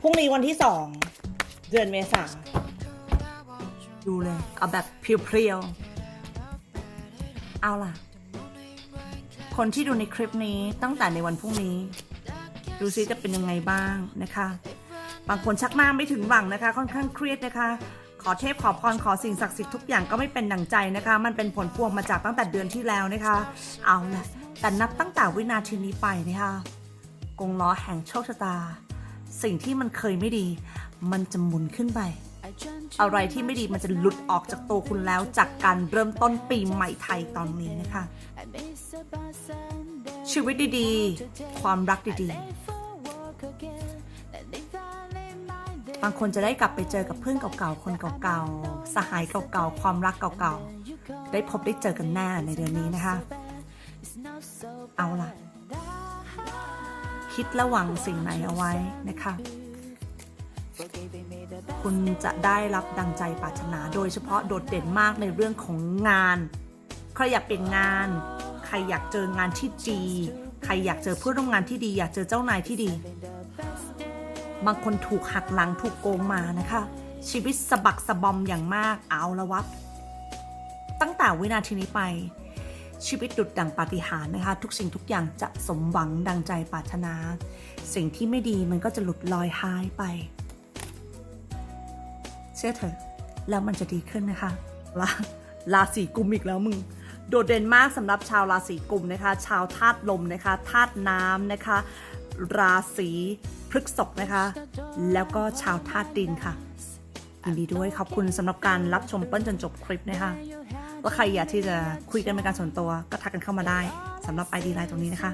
พรุ่งนี้วันที่สอง เดือนเมษาดูเลย เอาแบบเพียวๆ เอาล่ะ คนที่ดูในคลิปนี้ตั้งแต่ในวันพรุ่งนี้ ดูซิจะเป็นยังไงบ้างนะคะ บางคนชักหน้าไม่ถึงหวังนะคะ ค่อนข้างเครียดนะคะ ขอเทพขอพรขอสิ่งศักดิ์สิทธิ์ทุกอย่างก็ไม่เป็นดังใจนะคะ มันเป็นผลพวงมาจากตั้งแต่เดือนที่แล้วนะคะ เอาล่ะ แต่นับตั้งแต่วินาทีนี้ไปนะคะกงล้อแห่งโชคชะตา สิ่งที่มันเคยไม่ดี มันจะหมุนขึ้นไป อะไรที่ไม่ดีมันจะหลุดออกจากตัวคุณแล้วจากการเริ่มต้นปีใหม่ไทยตอนนี้นะคะ ชีวิตดีๆ ความรักดีๆ บางคนจะได้กลับไปเจอกับเพื่อนเก่าๆ คนเก่าๆ สหายเก่าๆ ความรักเก่าๆ ได้พบได้เจอกันแน่ในเดือนนี้นะคะ เอาล่ะ คิดระวังสิ่งไหนเอาไว้นะคะ คุณจะได้รับดังใจปรารถนา โดยเฉพาะโดดเด่นมากในเรื่องของงาน ใครอยากเปลี่ยนงาน ใครอยากเจองานที่ดีใครอยากเจอเพื่อนร่วมงานที่ดีอยากเจอเจ้านายที่ดี บางคนถูกหักหลังถูกโกงมานะคะ ชีวิตสะบักสะบอมอย่างมากเอาละวัดตั้งแต่วินาทีนี้ไป ชีวิตดุดดังปาฏิหาริย์นะคะ ทุกสิ่งทุกอย่างจะสมหวังดังใจปรารถนา สิ่งที่ไม่ดีมันก็จะหลุดลอยหายไป เชื่อเถอะ แล้วมันจะดีขึ้นนะคะลาราศีกุมอีกแล้วมึง โดดเด่นมากสำหรับชาวราศีกุมนะคะ ชาวธาตุลมนะคะธาตุน้ำนะคะ ราศีพฤกษภนะคะ แล้วก็ชาวธาตุดินค่ะ ยินดีด้วยขอบคุณสำหรับการรับชมเปิ้ลจนจบคลิปนะคะแล้วใครอยากที่จะคุยกันเป็นการส่วนตัวก็ทักกันเข้ามาได้สำหรับ ID ไลน์ตรงนี้นะคะ